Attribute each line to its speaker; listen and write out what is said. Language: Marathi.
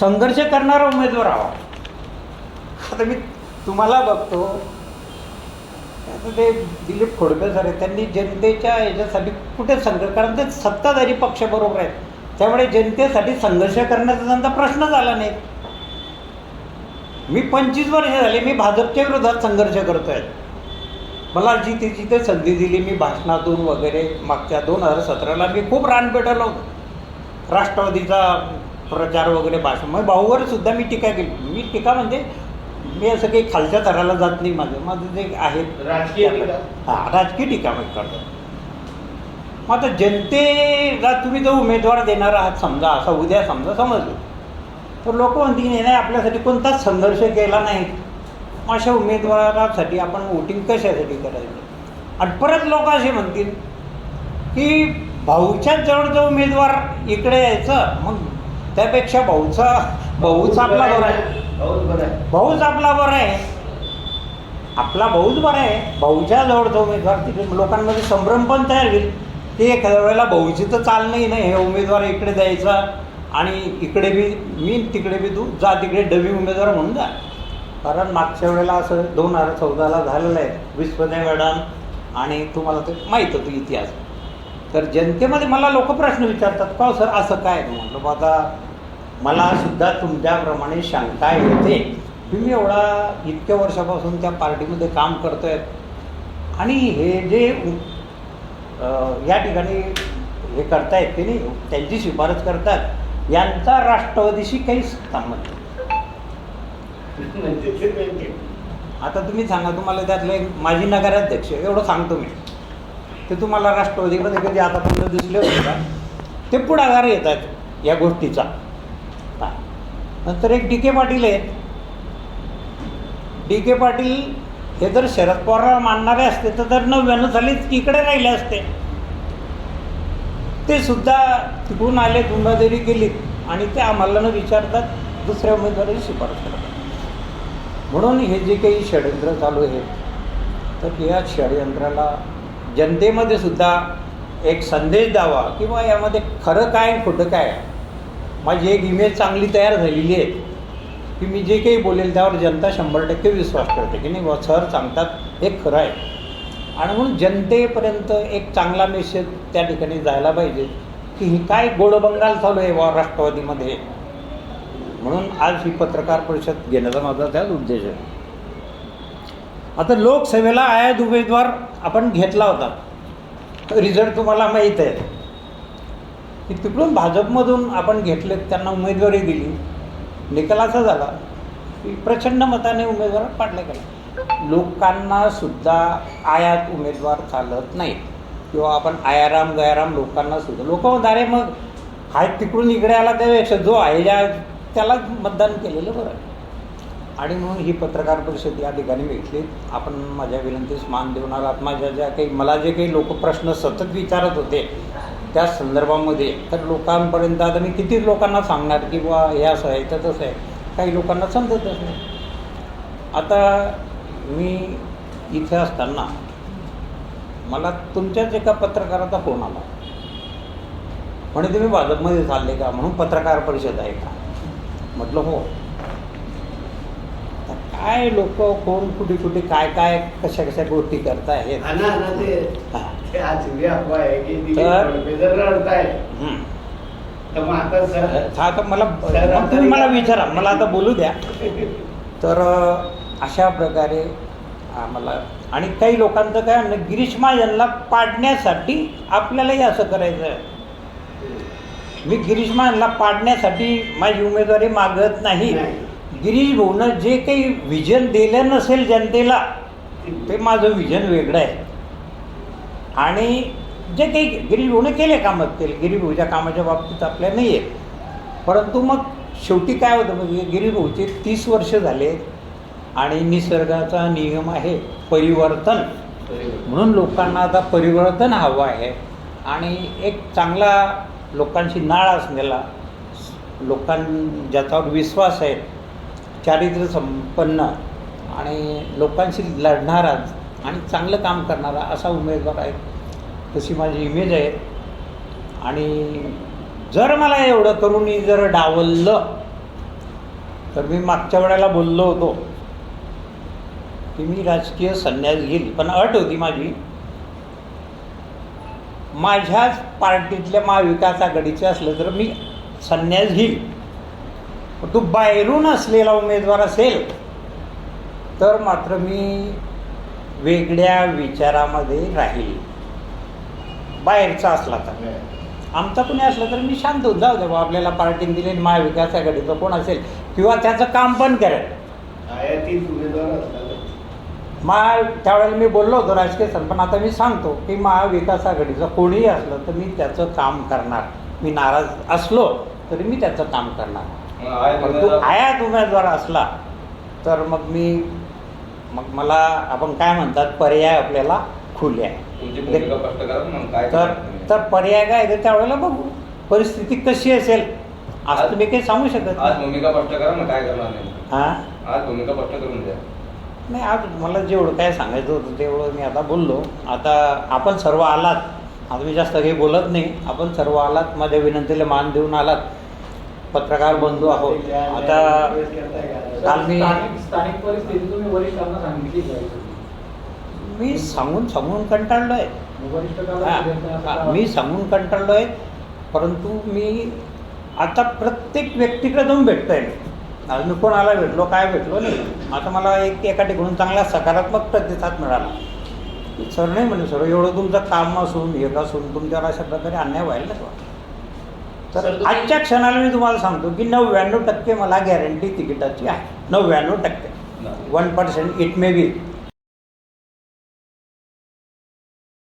Speaker 1: संघर्ष करणारा उमेदवार हवा. आता मी तुम्हाला बघतो आता ते दिलीप खोडकर सर त्यांनी जनतेच्या याच्यासाठी कुठे संघर्ष कारण ते सत्ताधारी पक्षाबरोबर आहेत. त्यामुळे जनतेसाठी संघर्ष करण्याचा त्यांचा प्रश्न झाला नाही. मी पंचवीस वर्ष झाले मी भाजपच्या विरोधात संघर्ष करतो आहे मला जिथे जिथे संधी दिली मी भाषणातून वगैरे मागच्या दोन हजार सतराला मी खूप रान पेटवलं होतं. राष्ट्रवादीचा प्रचार वगैरे भाषण मग भाऊवर सुद्धा मी टीका केली. मी टीका म्हणजे मी असं काही खालच्या थराला जात नाही माझं. माझं जे आहे
Speaker 2: राजकीय?
Speaker 1: हां राजकीय टीका मी करतो. मग आता जनतेला तुम्ही जो उमेदवार देणार आहात समजा असं उद्या समजा समजलं. तर लोक म्हणतील "नाही, नाही आपल्यासाठी कोणताच संघर्ष केला नाही. मग अशा उमेदवारासाठी आपण वोटिंग कशासाठी करायचं? आणि परत लोक असे म्हणतील की भाऊच्याच जवळ जो उमेदवार इकडे यायचं मग त्यापेक्षा भाऊचा भाऊच आपला बरा आहे.
Speaker 2: भाऊच बरं आहे.
Speaker 1: भाऊच आपला बरा आहे. आपला भाऊच बरा आहे. भाऊच्या जवळचा उमेदवार तिथे लोकांमध्ये संभ्रम पण तयार होईल. की एखाद्या वेळेला भाऊची तर चाल नाही ना. हे उमेदवार इकडे द्यायचा आणि इकडे बी मी तिकडे बी तू जा तिकडे डबी उमेदवार म्हणून जा. कारण मागच्या वेळेला असं दोन हजार चौदाला झालेलं आहे. विश्वदय मॅडम आणि तुम्हाला ते माहीत होतं इतिहास. तर जनतेमध्ये मला लोक प्रश्न विचारतात का सर असं काय म्हटलं बा आता मला सुद्धा तुमच्याप्रमाणे शंका येते तुम्ही एवढा इतक्या वर्षापासून त्या पार्टीमध्ये काम करतोय आणि हे जे या ठिकाणी हे करतायत की नाही त्यांची शिफारस करतात यांचा राष्ट्रवादीशी काही संबंध नाही.
Speaker 2: म्हणजे नेमके.
Speaker 1: आता तुम्ही सांगा तुम्हाला त्यातलं एक माजी नगराध्यक्ष एवढं सांगतो मी ते तुम्हाला राष्ट्रवादीमध्ये कधी आतापर्यंत दिसले होते का? ते पुढाकार आहेत या गोष्टीचा. हा. नंतर एक डी के पाटील आहेत डी के पाटील हे जर शरद पवार मानणारे असते तर जर नव्याण्णव सालीच इकडे राहिले असते. ते सुद्धा तिकडून आले गुंडादेरी गेलीत आणि ते आम्हाला न विचारतात दुसऱ्या उमेदवाराची शिफारस करतात. म्हणून हे जे काही षडयंत्र चालू आहे तर या षडयंत्राला जनतेमध्ये सुद्धा एक संदेश द्यावा किंवा यामध्ये खरं काय खोटं काय? माझी एक इमेज चांगली तयार झालेली आहे. की मी जे काही बोलेल त्यावर जनता शंभर टक्के विश्वास करते की नाही बुवा सर सांगतात हे खरं आहे. आणि म्हणून जनतेपर्यंत एक चांगला मेसेज त्या ठिकाणी जायला पाहिजे की ही काय गोडबंगाल चालू आहे वा राष्ट्रवादीमध्ये. म्हणून आज ही पत्रकार परिषद घेण्याचा माझा त्याच उद्देश आहे. आता लोकसेवेला आयात उमेदवार आपण घेतला होता. रिझल्ट तुम्हाला माहीत आहे. की तिकडून भाजपमधून आपण घेतले त्यांना उमेदवारी दिली. निकाल असा झाला की प्रचंड मताने उमेदवार पाडले गेला. लोकांना सुद्धा आयात उमेदवार चालत नाही किंवा आपण आयाराम गयाराम लोकांना सुद्धा लोक अरे मग हा तिकडून इकडे आला त्यापेक्षा जो आहे ज्या त्याला मतदान केलेलं बरं आणि म्हणून ही पत्रकार परिषद या ठिकाणी भेटली. आपण माझ्या विनंतीस मान देऊन आलात. माझ्या ज्या काही मला जे काही लोक प्रश्न सतत विचारत होते त्या संदर्भामध्ये तर लोकांपर्यंत आता मी किती लोकांना सांगणार की बा हे असं आहे तर तसं आहे. काही लोकांना समजतच नाही. आता मी इथे असताना मला तुमच्याच एका पत्रकाराचा फोन आला. म्हणे तुम्ही भाजपमध्ये चालले का? म्हणून पत्रकार परिषद आहे का? म्हटलं हो. काय लोक कोण कुठे कुठे काय काय कशा कशा गोष्टी करतायत
Speaker 2: हा? आहे
Speaker 1: तर- मला तुम्ही मला विचारा मला आता बोलू द्या. तर अशा प्रकारे आम्हाला आणि काही लोकांचं काय गिरीश महाजनला पाडण्यासाठी आपल्यालाही असं करायचं आहे. मी गिरीश महाजनला पाडण्यासाठी माझी उमेदवारी मागत नाही. गिरीश भाऊनं जे काही विजन दिलं नसेल जनतेला ते माझं विजन वेगळं आहे. आणि जे काही गिरीश भाऊने केले कामं केले. गिरीश भाऊच्या कामाच्या बाबतीत आपल्या नाही आहे परंतु मग शेवटी काय होतं म्हणजे गिरीश भाऊचे तीस वर्ष झाले आणि निसर्गाचा नियम आहे परिवर्तन. म्हणून लोकांना आता परिवर्तन हवं आहे. आणि एक चांगला लोकांची नाळ असलेला लोकां ज्याच्यावर विश्वास आहे चारित्र्य संपन्न आणि लोकांशी लढणारा आणि चांगलं काम करणारा असा उमेदवार आहे. तशी माझी इमेज आहे. आणि जर मला एवढं करून जर डावललं तर मी मागच्या वेळेला बोललो होतो की मी राजकीय संन्यास घेईल. पण अट होती माझी. माझ्याच पार्टीतल्या महाविकास आघाडीचे असलं तर मी संन्यास घेईल. तो बाहेरून असलेला उमेदवार असेल तर मात्र मी वेगळ्या विचारामध्ये राहील. बाहेरचा असला तर. आमचा कोणी असलं तर मी शांत होऊन जाऊ दे बा आपल्याला पार्टीने दिले महाविकास आघाडीचं कोण असेल किंवा त्याचं काम पण करेल. महा त्यावेळेला मी बोललो होतो राजकीय सण पण आता मी सांगतो की महाविकास आघाडीचं कोणीही असलं तर मी त्याचं काम करणार. मी नाराज असलो तरी मी त्याचं काम करणार. पण तो
Speaker 3: तुम्हाला-
Speaker 1: आयात उमेदवार असला तर मग मी मग मला आपण काय म्हणतात पर्याय आपल्याला खुले आहे. तर? तर पर्याय काय आहे ते त्यावेळेला बघू. परिस्थिती कशी असेल आज तुम्ही काही सांगू शकत
Speaker 3: आज भूमिका स्पष्ट करा मग काय करणार नाही
Speaker 1: हां?
Speaker 3: आज भूमिका स्पष्ट करून द्या.
Speaker 1: नाही आज मला जेवढं काय सांगायचं होतं तेवढं मी आता बोललो. आता आपण सर्व आलात. आता मी जास्त काही बोलत नाही. आपण सर्व आलात माझ्या विनंतीला मान देऊन आलात. पत्रकार बंधू आहोत. आता काल मी
Speaker 4: स्थानिक स्थानिक परिस्थिती तुम्ही वरिष्ठांना सांगितली पाहिजे
Speaker 1: मी सांगून सांगून कंटाळलो आहे मी सांगून कंटाळलो आहे परंतु मी आता प्रत्येक व्यक्तीकडे जाऊन भेटतोय आज मी कोणाला भेटलो काय भेटलो नाही. आता मला एक एका ठिकाणून चांगला सकारात्मक प्रतिसाद मिळाला. सर नाही म्हणे सर एवढं तुमचं काम असून हे असून तुमच्यावर अशा प्रकारे अन्याय व्हायला तर आजच्या क्षणाला मी तुम्हाला सांगतो की नव्याण्णव टक्के मला गॅरंटी तिकिटाची आहे. नव्याण्णव टक्के. One percent it may be